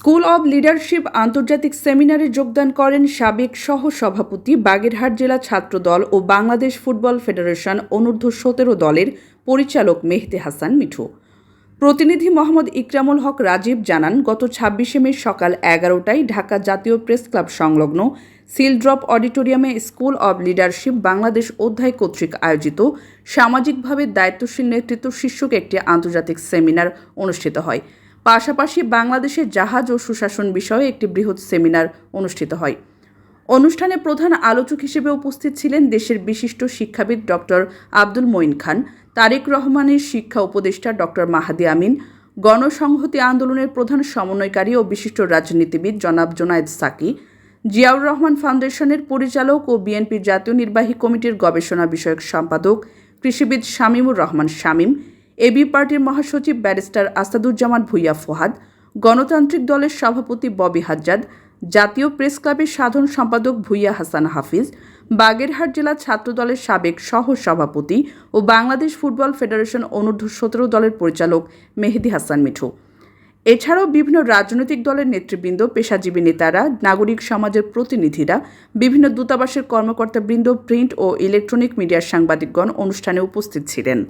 School of leadership আন্তর্জাতিক সেমিনারে যোগদান করেন সাবেক সহ সভাপতি বাগেরহাট জেলা ছাত্র দল ও বাংলাদেশ ফুটবল ফেডারেশন অনূর্ধ্ব সতেরো দলের পরিচালক মেহতে হাসান মিঠু। প্রতিনিধি মোহাম্মদ ইকরামুল হক রাজীব জানান, গত ছাব্বিশে মে সকাল এগারোটায় ঢাকা জাতীয় প্রেস ক্লাব সংলগ্ন সিলড্রপ অডিটোরিয়ামে স্কুল অব লিডারশিপ বাংলাদেশ অধ্যায় কর্তৃক আয়োজিত সামাজিকভাবে দায়িত্বশীল নেতৃত্ব শীর্ষক একটি আন্তর্জাতিক সেমিনার অনুষ্ঠিত হয়। পাশাপাশি বাংলাদেশের জাহাজ ও সুশাসন বিষয়ে একটি বৃহৎ সেমিনার অনুষ্ঠিত হয়। অনুষ্ঠানে প্রধান আলোচক হিসেবে উপস্থিত ছিলেন দেশের বিশিষ্ট শিক্ষাবিদ ডক্টর আব্দুল মঈন খান, তারেক রহমানের শিক্ষা উপদেষ্টা ডক্টর মাহাদি আমিন, গণসংহতি আন্দোলনের প্রধান সমন্বয়কারী ও বিশিষ্ট রাজনীতিবিদ জনাব জোনায়েদ সাকি, জিয়াউর রহমান ফাউন্ডেশনের পরিচালক ও বিএনপির জাতীয় নির্বাহী কমিটির গবেষণা বিষয়ক সম্পাদক কৃষিবিদ শামীমুর রহমান শামীম এবি পার্টির মহাসচিব ব্যারিস্টার আসাদুজ্জামান ভুইয়া ফোহাদ, গণতান্ত্রিক দলের সভাপতি ববি হাজ্জাদ, জাতীয় প্রেস ক্লাবের সাধারণ সম্পাদক ভুইয়া হাসান হাফিজ, বাগেরহাট জেলা ছাত্রদলের সাবেক সহ সভাপতি ও বাংলাদেশ ফুটবল ফেডারেশন অনূর্ধ্ব সতেরো দলের পরিচালক মেহেদি হাসান মিঠু। এছাড়াও বিভিন্ন রাজনৈতিক দলের নেতৃবৃন্দ, পেশাজীবী নেতারা, নাগরিক সমাজের প্রতিনিধিরা, বিভিন্ন দূতাবাসের কর্মকর্তাবৃন্দ, প্রিন্ট ও ইলেকট্রনিক মিডিয়ার সাংবাদিকগণ অনুষ্ঠানে উপস্থিত ছিলেন।